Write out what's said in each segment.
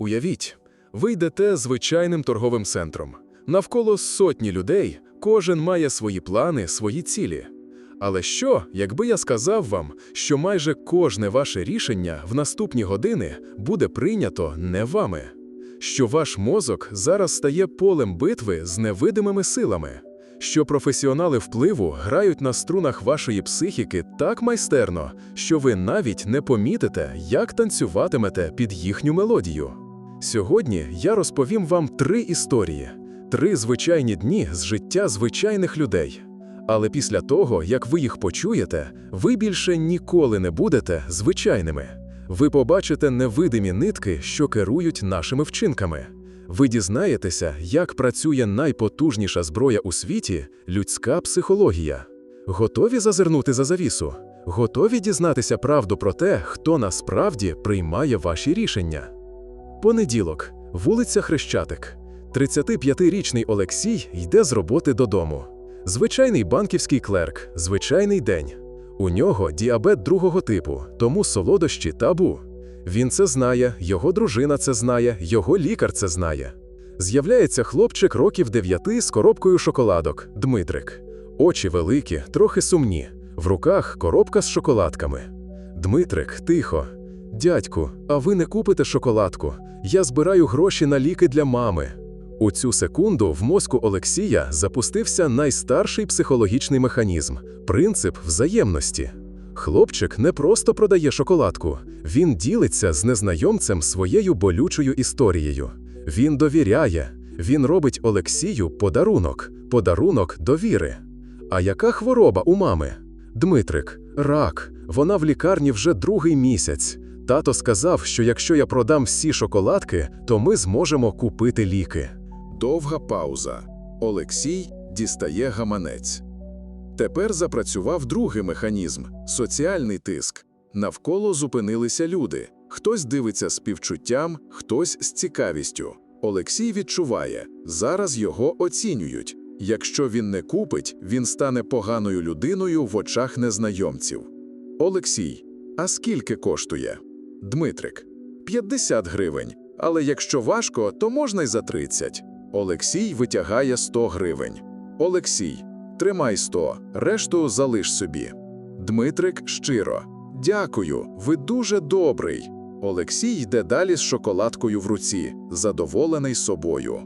Уявіть, ви йдете звичайним торговим центром. Навколо сотні людей, кожен має свої плани, свої цілі. Але що, якби я сказав вам, що майже кожне ваше рішення в наступні години буде прийнято не вами? Що ваш мозок зараз стає полем битви з невидимими силами? Що професіонали впливу грають на струнах вашої психіки так майстерно, що ви навіть не помітите, як танцюватимете під їхню мелодію? Сьогодні я розповім вам три історії, три звичайні дні з життя звичайних людей. Але після того, як ви їх почуєте, ви більше ніколи не будете звичайними. Ви побачите невидимі нитки, що керують нашими вчинками. Ви дізнаєтеся, як працює найпотужніша зброя у світі людська психологія. Готові зазирнути за завісу? Готові дізнатися правду про те, хто насправді приймає ваші рішення? Понеділок, вулиця Хрещатик. 35-річний Олексій йде з роботи додому. Звичайний банківський клерк, звичайний день. У нього діабет другого типу, тому солодощі табу. Він це знає, його дружина це знає, його лікар це знає. З'являється хлопчик років дев'яти з коробкою шоколадок Дмитрик. Очі великі, трохи сумні. В руках коробка з шоколадками. Дмитрик, тихо. Дядьку, а ви не купите шоколадку? Я збираю гроші на ліки для мами. У цю секунду в мозку Олексія запустився найстарший психологічний механізм принцип взаємності. Хлопчик не просто продає шоколадку, він ділиться з незнайомцем своєю болючою історією. Він довіряє, він робить Олексію подарунок, подарунок довіри. А яка хвороба у мами? Дмитрик, рак. Вона в лікарні вже другий місяць. Тато сказав, що якщо я продам всі шоколадки, то ми зможемо купити ліки. Довга пауза. Олексій дістає гаманець. Тепер запрацював другий механізм соціальний тиск. Навколо зупинилися люди. Хтось дивиться з співчуттям, хтось з цікавістю. Олексій відчуває, зараз його оцінюють. Якщо він не купить, він стане поганою людиною в очах незнайомців. Олексій, а скільки коштує? Дмитрик 50 гривень. Але якщо важко, то можна й за 30. Олексій витягає 100 гривень. Олексій, тримай 100, решту залиш собі. Дмитрик щиро. Дякую, ви дуже добрий. Олексій йде далі з шоколадкою в руці, задоволений собою.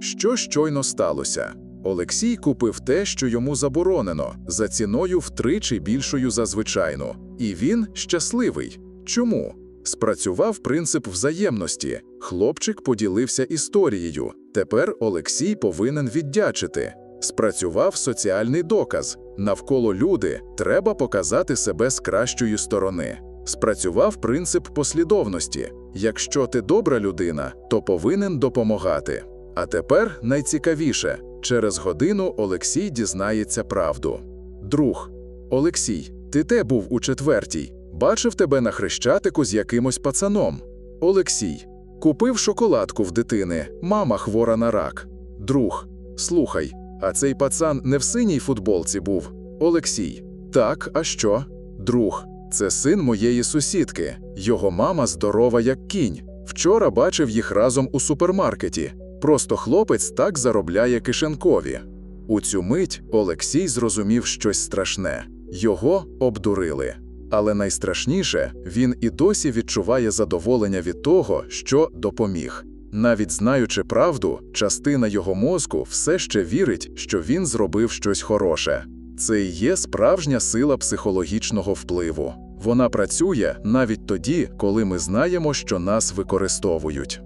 Що щойно сталося? Олексій купив те, що йому заборонено, за ціною втричі більшою за звичайну. І він щасливий. Чому? Спрацював принцип взаємності. Хлопчик поділився історією. Тепер Олексій повинен віддячити. Спрацював соціальний доказ. Навколо люди треба показати себе з кращої сторони. Спрацював принцип послідовності. Якщо ти добра людина, то повинен допомагати. А тепер найцікавіше через годину Олексій дізнається правду. Друг, Олексій, ти те був у четвертій. Бачив тебе на хрещатику з якимось пацаном. Олексій, купив шоколадку в дитини, мама хвора на рак. Друг, слухай, а цей пацан не в синій футболці був. Олексій, так, а що? Друг, це син моєї сусідки. Його мама здорова, як кінь. Вчора бачив їх разом у супермаркеті. Просто хлопець так заробляє кишенкові. У цю мить Олексій зрозумів щось страшне його обдурили. Але найстрашніше, він і досі відчуває задоволення від того, що допоміг. Навіть знаючи правду, частина його мозку все ще вірить, що він зробив щось хороше. Це і є справжня сила психологічного впливу. Вона працює навіть тоді, коли ми знаємо, що нас використовують.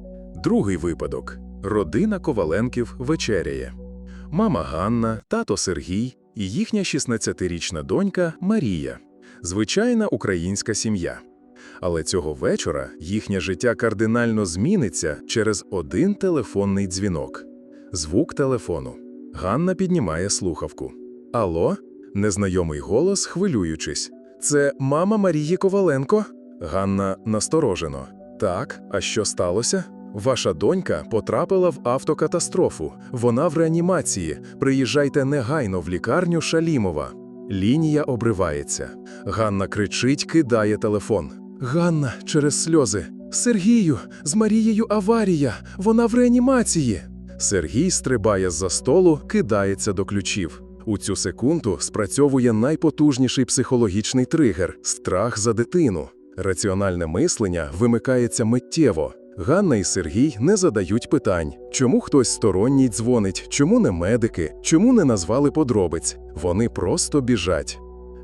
Другий випадок. Родина Коваленків вечеряє. Мама Ганна, тато Сергій і їхня 16-річна донька Марія. Звичайна українська сім'я. Але цього вечора їхнє життя кардинально зміниться через один телефонний дзвінок. Звук телефону. Ганна піднімає слухавку. Алло? Незнайомий голос, хвилюючись. Це мама Марії Коваленко? Ганна насторожено. Так, а що сталося? Ваша донька потрапила в автокатастрофу. Вона в реанімації. Приїжджайте негайно в лікарню Шалімова. Лінія обривається. Ганна кричить, кидає телефон. Ганна через сльози. Сергію, з Марією аварія, вона в реанімації. Сергій стрибає з-за столу, кидається до ключів. У цю секунду спрацьовує найпотужніший психологічний тригер страх за дитину. Раціональне мислення вимикається миттєво. Ганна і Сергій не задають питань, чому хтось сторонній дзвонить, чому не медики, чому не назвали подробиць. Вони просто біжать.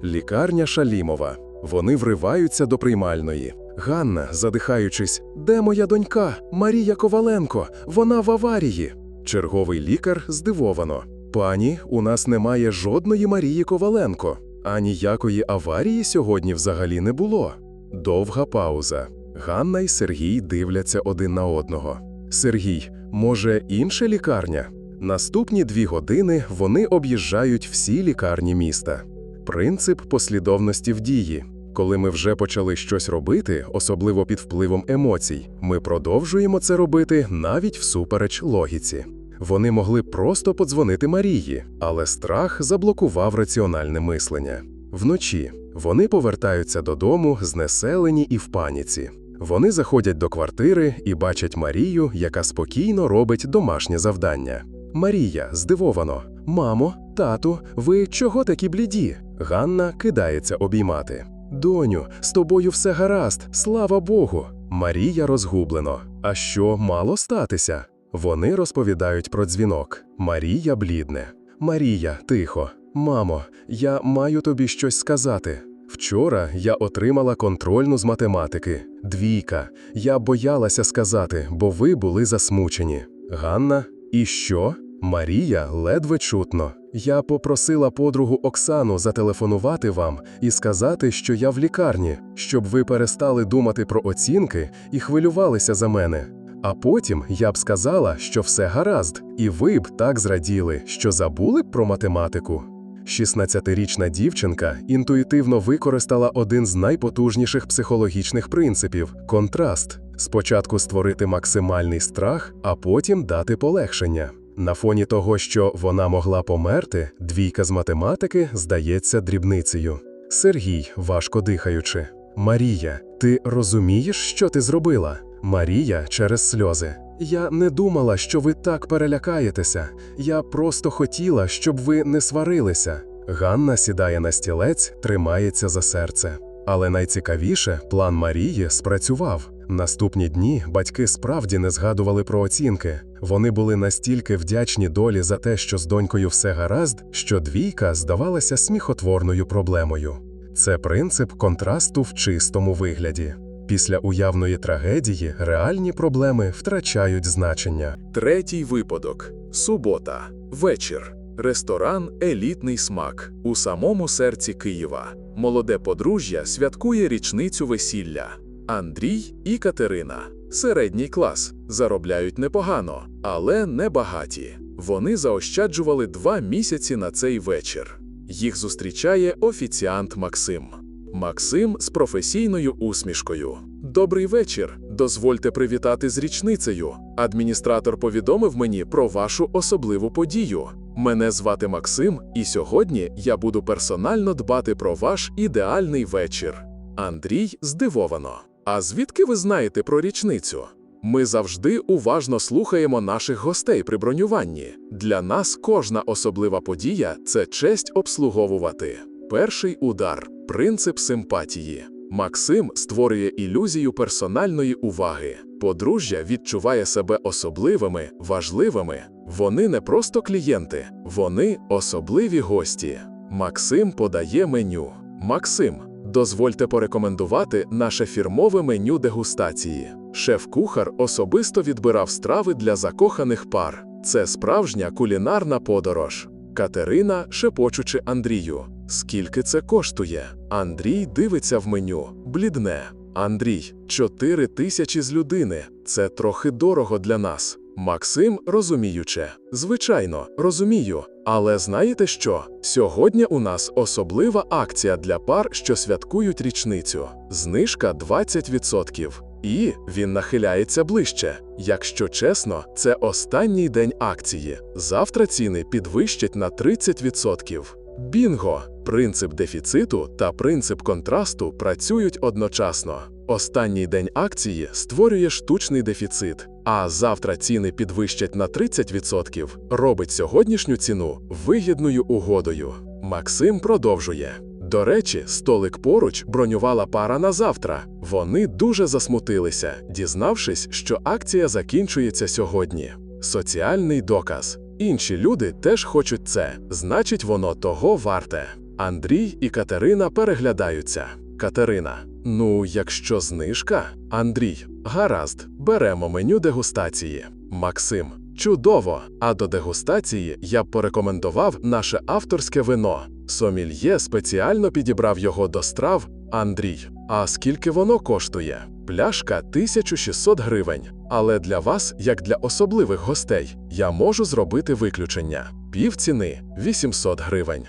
Лікарня Шалімова. Вони вриваються до приймальної. Ганна, задихаючись, де моя донька? Марія Коваленко, вона в аварії. Черговий лікар здивовано. Пані, у нас немає жодної Марії Коваленко, а ніякої аварії сьогодні взагалі не було. Довга пауза. Ганна і Сергій дивляться один на одного. Сергій, може, інша лікарня? Наступні дві години вони об'їжджають всі лікарні міста. Принцип послідовності в дії. Коли ми вже почали щось робити, особливо під впливом емоцій, ми продовжуємо це робити навіть всупереч логіці. Вони могли просто подзвонити Марії, але страх заблокував раціональне мислення. Вночі вони повертаються додому, знеселені і в паніці. Вони заходять до квартири і бачать Марію, яка спокійно робить домашнє завдання. Марія здивовано: Мамо, тату, ви чого такі бліді? Ганна кидається обіймати. Доню, з тобою все гаразд, слава Богу. Марія розгублено. А що мало статися? Вони розповідають про дзвінок. Марія блідне. Марія, тихо. Мамо, я маю тобі щось сказати. Вчора я отримала контрольну з математики. Двійка. Я боялася сказати, бо ви були засмучені. Ганна, і що? Марія ледве чутно. Я попросила подругу Оксану зателефонувати вам і сказати, що я в лікарні, щоб ви перестали думати про оцінки і хвилювалися за мене. А потім я б сказала, що все гаразд, і ви б так зраділи, що забули б про математику. 16-річна дівчинка інтуїтивно використала один з найпотужніших психологічних принципів контраст. Спочатку створити максимальний страх, а потім дати полегшення. На фоні того, що вона могла померти, двійка з математики здається дрібницею. Сергій, важко дихаючи. Марія, ти розумієш, що ти зробила? Марія через сльози. Я не думала, що ви так перелякаєтеся. Я просто хотіла, щоб ви не сварилися. Ганна сідає на стілець, тримається за серце. Але найцікавіше, план Марії спрацював. Наступні дні батьки справді не згадували про оцінки. Вони були настільки вдячні долі за те, що з донькою все гаразд, що двійка здавалася сміхотворною проблемою. Це принцип контрасту в чистому вигляді. Після уявної трагедії реальні проблеми втрачають значення. Третій випадок. Субота. Вечір. Ресторан Елітний смак у самому серці Києва. Молоде подружжя святкує річницю весілля. Андрій і Катерина. Середній клас. Заробляють непогано, але не багаті. Вони заощаджували два місяці на цей вечір. Їх зустрічає офіціант Максим. Максим з професійною усмішкою. Добрий вечір. Дозвольте привітати з річницею. Адміністратор повідомив мені про вашу особливу подію. Мене звати Максим, і сьогодні я буду персонально дбати про ваш ідеальний вечір. Андрій здивовано. А звідки ви знаєте про річницю? Ми завжди уважно слухаємо наших гостей при бронюванні. Для нас кожна особлива подія це честь обслуговувати. Перший удар принцип симпатії. Максим створює ілюзію персональної уваги. Подружжя відчуває себе особливими, важливими. Вони не просто клієнти, вони особливі гості. Максим подає меню. Максим, дозвольте порекомендувати наше фірмове меню дегустації. Шеф-кухар особисто відбирав страви для закоханих пар. Це справжня кулінарна подорож. Катерина, шепочучи Андрію. Скільки це коштує? Андрій дивиться в меню. Блідне. Андрій, чотири тисячі з людини. Це трохи дорого для нас. Максим, розуміюче. Звичайно, розумію. Але знаєте що? Сьогодні у нас особлива акція для пар, що святкують річницю. Знижка 20%. І він нахиляється ближче. Якщо чесно, це останній день акції. Завтра ціни підвищать на 30%. Бінго! Принцип дефіциту та принцип контрасту працюють одночасно. Останній день акції створює штучний дефіцит, а завтра ціни підвищать на 30%, робить сьогоднішню ціну вигідною угодою. Максим продовжує. До речі, столик поруч бронювала пара на завтра. Вони дуже засмутилися, дізнавшись, що акція закінчується сьогодні. Соціальний доказ. Інші люди теж хочуть це, значить, воно того варте. Андрій і Катерина переглядаються. Катерина. Ну, якщо знижка. Андрій. Гаразд, беремо меню дегустації. Максим. Чудово! А до дегустації я б порекомендував наше авторське вино. Сомільє спеціально підібрав його до страв. Андрій. А скільки воно коштує? Пляшка 1600 гривень. Але для вас, як для особливих гостей, я можу зробити виключення. Пів ціни 800 гривень.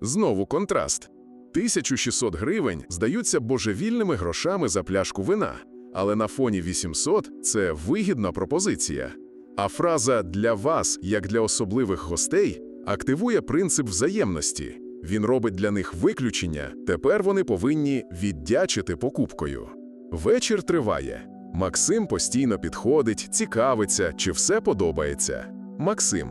Знову контраст. 1600 гривень здаються божевільними грошами за пляшку вина, але на фоні 800 – це вигідна пропозиція. А фраза «для вас, як для особливих гостей» активує принцип взаємності. Він робить для них виключення, тепер вони повинні віддячити покупкою. Вечір триває. Максим постійно підходить, цікавиться, чи все подобається. Максим,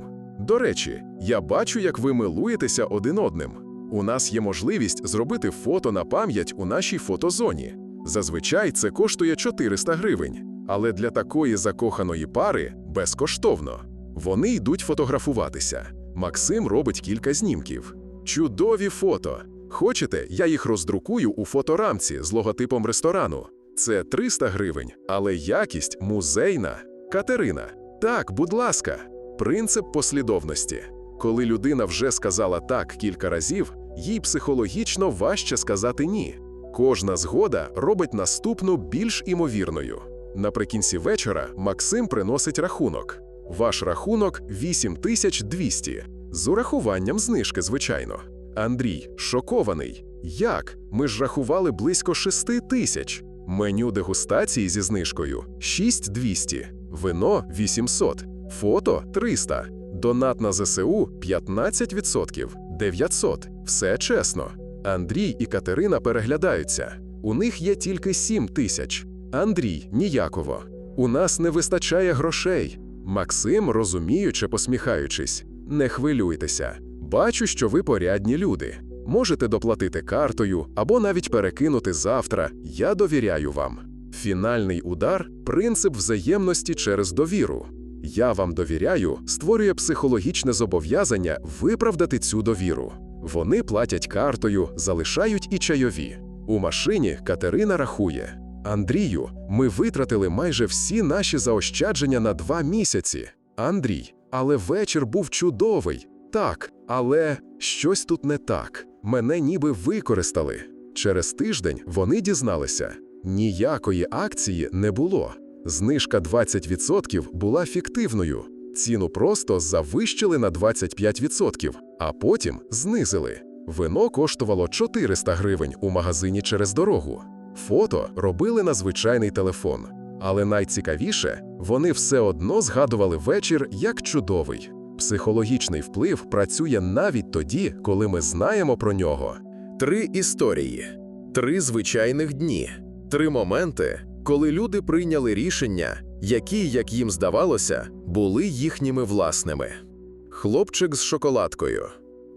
до речі, я бачу, як ви милуєтеся один одним. У нас є можливість зробити фото на пам'ять у нашій фотозоні. Зазвичай це коштує 400 гривень, але для такої закоханої пари безкоштовно. Вони йдуть фотографуватися. Максим робить кілька знімків. Чудові фото. Хочете, я їх роздрукую у фоторамці з логотипом ресторану. Це 300 гривень, але якість музейна. Катерина. Так, будь ласка. Принцип послідовності. Коли людина вже сказала так кілька разів, їй психологічно важче сказати ні. Кожна згода робить наступну більш імовірною. Наприкінці вечора Максим приносить рахунок. Ваш рахунок 8200. З урахуванням знижки, звичайно. Андрій шокований. Як? Ми ж рахували близько 6 тисяч. Меню дегустації зі знижкою 6200, вино 800, фото 300, донат на ЗСУ 15%, 900. Все чесно. Андрій і Катерина переглядаються. У них є тільки 7 тисяч. Андрій ніяково. У нас не вистачає грошей. Максим, розуміюче, посміхаючись. Не хвилюйтеся. Бачу, що ви порядні люди. Можете доплатити картою або навіть перекинути завтра. Я довіряю вам. Фінальний удар принцип взаємності через довіру. Я вам довіряю, створює психологічне зобов'язання виправдати цю довіру. Вони платять картою, залишають і чайові. У машині Катерина рахує: Андрію, ми витратили майже всі наші заощадження на два місяці. Андрій, але вечір був чудовий. Так, але щось тут не так. Мене ніби використали. Через тиждень вони дізналися: ніякої акції не було. Знижка 20% була фіктивною. Ціну просто завищили на 25%, а потім знизили. Вино коштувало 400 гривень у магазині через дорогу. Фото робили на звичайний телефон. Але найцікавіше, вони все одно згадували вечір як чудовий. Психологічний вплив працює навіть тоді, коли ми знаємо про нього. Три історії, три звичайних дні, три моменти, коли люди прийняли рішення, які, як їм здавалося, були їхніми власними. Хлопчик з шоколадкою,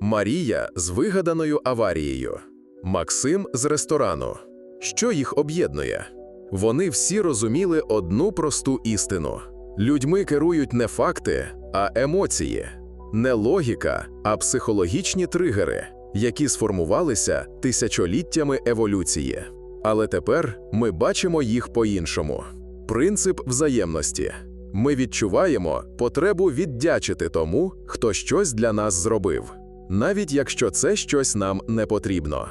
Марія з вигаданою аварією, Максим з ресторану. Що їх об'єднує? Вони всі розуміли одну просту істину: людьми керують не факти, а емоції, не логіка, а психологічні тригери, які сформувалися тисячоліттями еволюції. Але тепер ми бачимо їх по-іншому. Принцип взаємності. Ми відчуваємо потребу віддячити тому, хто щось для нас зробив, навіть якщо це щось нам не потрібно.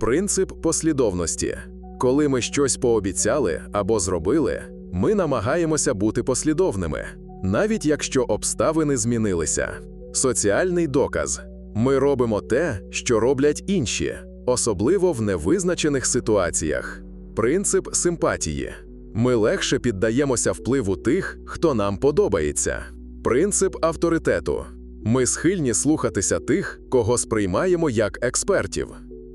Принцип послідовності. Коли ми щось пообіцяли або зробили, ми намагаємося бути послідовними, навіть якщо обставини змінилися. Соціальний доказ. Ми робимо те, що роблять інші, особливо в невизначених ситуаціях. Принцип симпатії. Ми легше піддаємося впливу тих, хто нам подобається. Принцип авторитету. Ми схильні слухатися тих, кого сприймаємо як експертів.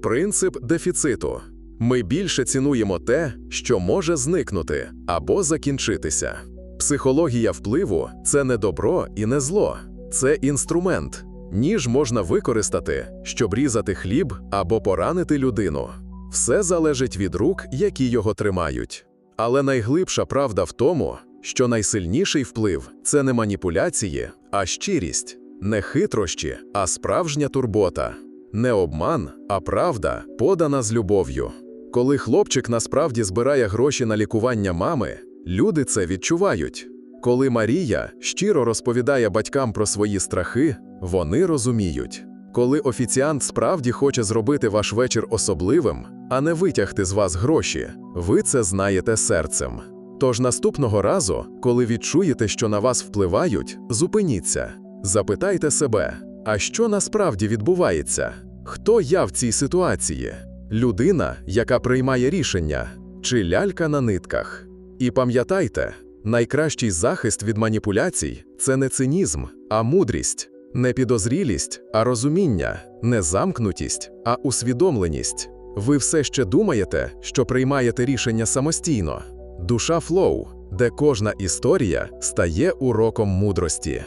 Принцип дефіциту. Ми більше цінуємо те, що може зникнути або закінчитися. Психологія впливу це не добро і не зло, це інструмент. Ніж можна використати, щоб різати хліб або поранити людину. Все залежить від рук, які його тримають. Але найглибша правда в тому, що найсильніший вплив це не маніпуляції, а щирість, не хитрощі, а справжня турбота, не обман, а правда, подана з любов'ю. Коли хлопчик насправді збирає гроші на лікування мами, люди це відчувають. Коли Марія щиро розповідає батькам про свої страхи, вони розуміють. Коли офіціант справді хоче зробити ваш вечір особливим, а не витягти з вас гроші, ви це знаєте серцем. Тож наступного разу, коли відчуєте, що на вас впливають, зупиніться, запитайте себе, а що насправді відбувається? Хто я в цій ситуації? Людина, яка приймає рішення, чи лялька на нитках? І пам'ятайте, найкращий захист від маніпуляцій це не цинізм, а мудрість, не підозрілість, а розуміння, не замкнутість, а усвідомленість. Ви все ще думаєте, що приймаєте рішення самостійно. Душа флоу, де кожна історія стає уроком мудрості.